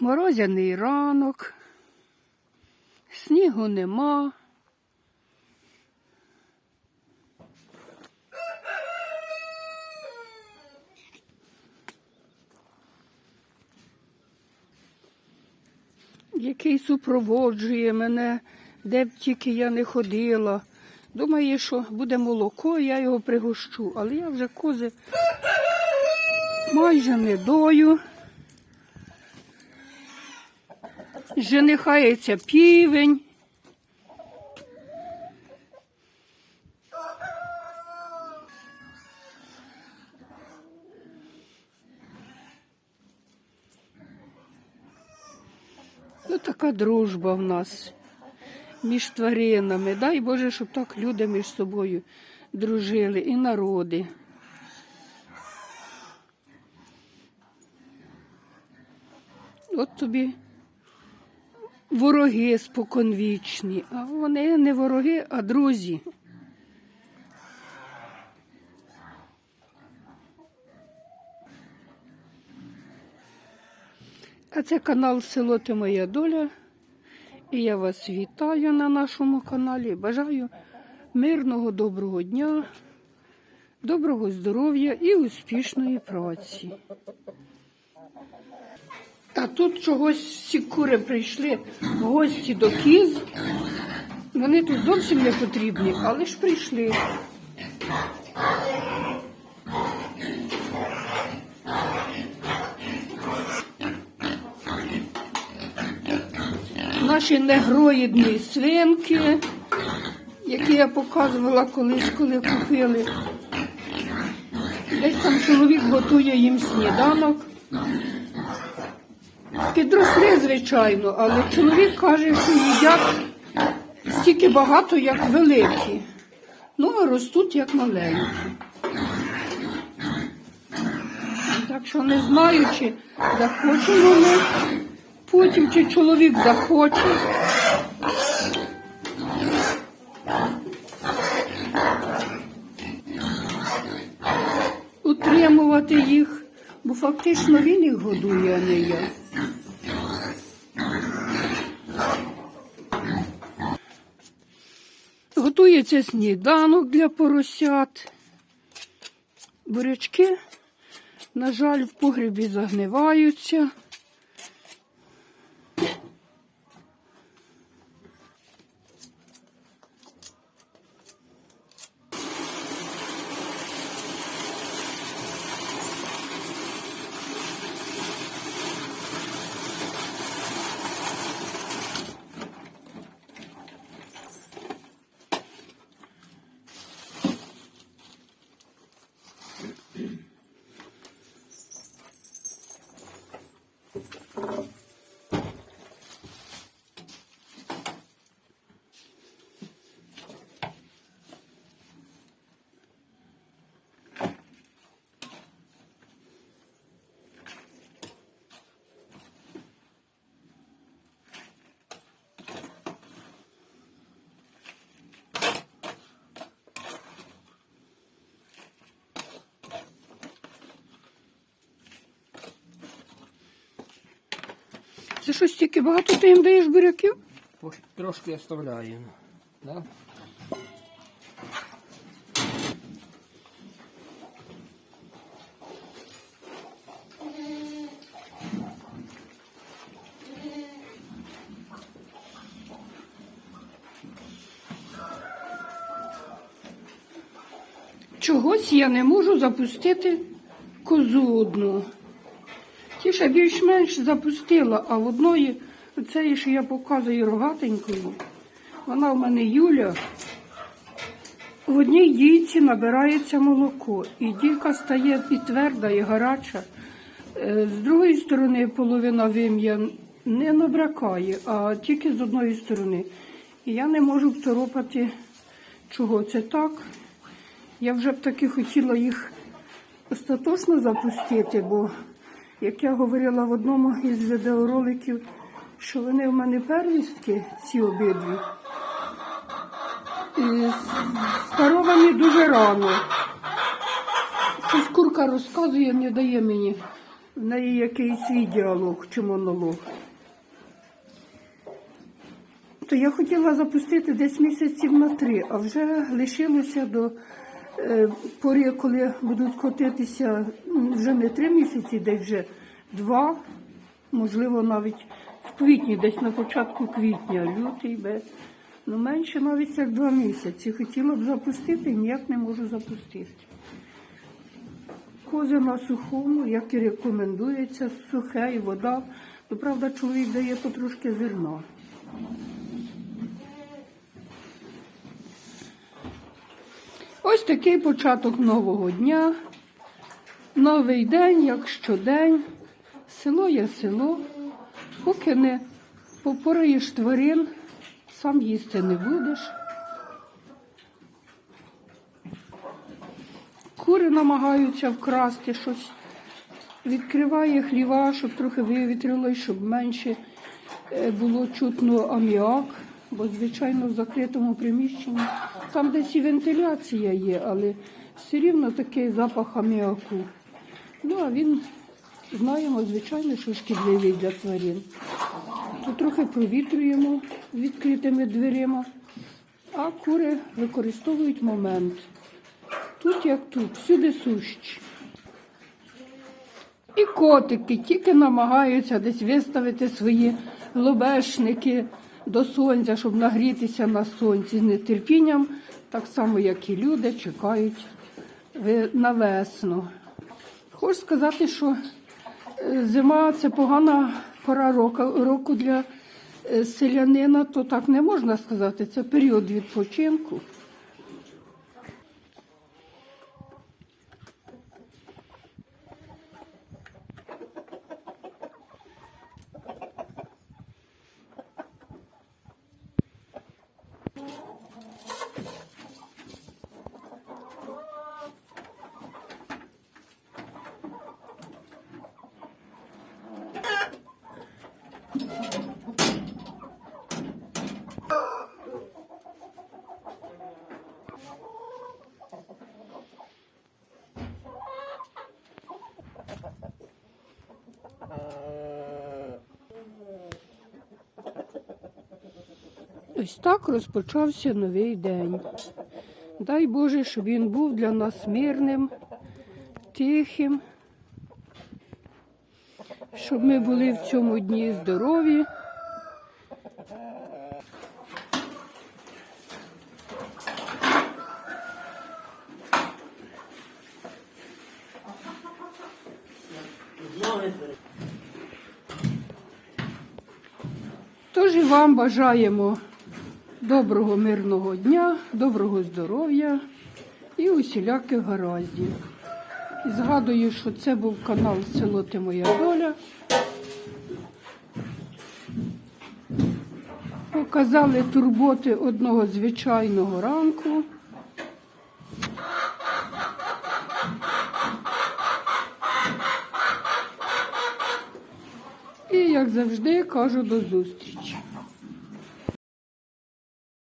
Морозяний ранок, снігу нема. Який супроводжує мене, де б тільки я не ходила. Думає, що буде молоко, я його пригощу, але я вже кози майже не дою. Женихається півень. Ну, така дружба в нас між тваринами. Дай Боже, щоб так люди між собою дружили і народи. От тобі вороги споконвічні, а вони не вороги, а друзі. А це канал Село Ти Моя Доля. І я вас вітаю на нашому каналі. Бажаю мирного, доброго дня, доброго здоров'я і успішної праці. А тут чогось всі кури прийшли в гості до кіз. Вони тут зовсім не потрібні, але ж прийшли. Наші негроїдні свинки, які я показувала колись, коли купили. Десь там чоловік готує їм сніданок. Підросли, звичайно, але чоловік каже, що їдять стільки багато, як великі. Ну, а ростуть як маленькі. Так що не знаю, чи захочемо ми потім, чи чоловік захоче. Утримувати їх, бо фактично він їх годує, а не я. Готується сніданок для поросят. Бурячки, на жаль, в погребі загниваються. Це щось тільки багато ти їм даєш буряків? Трошки оставляємо. Да? Чогось я не можу запустити козу одну. Ті ще більш-менш запустила, а в одної, оцеї, що я показую рогатенької, вона в мене Юля. В одній дійці набирається молоко, і дійка стає і тверда, і гаряча. Е, З другої сторони половина вим'я не набракає, а тільки з одної сторони. І я не можу второпати, чого це так. Я вже б таки хотіла їх остаточно запустити, бо, як я говорила в одному із відеороликів, що вони в мене первістки, ці обидві, і старовані дуже рано. Щось курка розказує, не дає мені В неї якийсь свій діалог чи монолог. То я хотіла запустити десь місяців на три, а вже лишилося до е, пори, коли будуть котитися вже не три місяці, десь вже два, можливо, навіть в квітні, десь на початку квітня, лютий, без. Ну, менше навіть як два місяці. Хотіла б запустити, ніяк не можу запустити. Кози на сухому, як і рекомендується, сухе і вода. Ну, правда, чоловік дає потрошки зерна. Ось такий початок нового дня. Новий день, як щодень. Село є село. Поки не попораєш тварин, сам їсти не будеш. Кури намагаються вкрасти щось. Відкриває хліва, щоб трохи вивітрило, щоб менше е, було чутно аміак, бо, звичайно, в закритому приміщенні там десь і вентиляція є, але все рівно такий запах аміаку. Ну, а він, знаємо, звичайно, що шкідливий для тварин. То трохи провітрюємо відкритими дверима, а кури використовують момент. Тут як тут, всюди сущі. І котики тільки намагаються десь виставити свої лобешники до сонця, щоб нагрітися на сонці з нетерпінням, так само, як і люди, чекають на весну. Хочу сказати, що е, зима це погана пора року, року для е, селянина, то так не можна сказати. Це період відпочинку. Ось так розпочався новий день. Дай Боже, щоб він був для нас мирним, тихим, щоб ми були в цьому дні здорові. Тож і вам бажаємо доброго мирного дня, доброго здоров'я і усіляких гараздів. І згадую, що це був канал Село Ти Моя Доля. Показали турботи одного звичайного ранку. І, як завжди, кажу до зустрічі.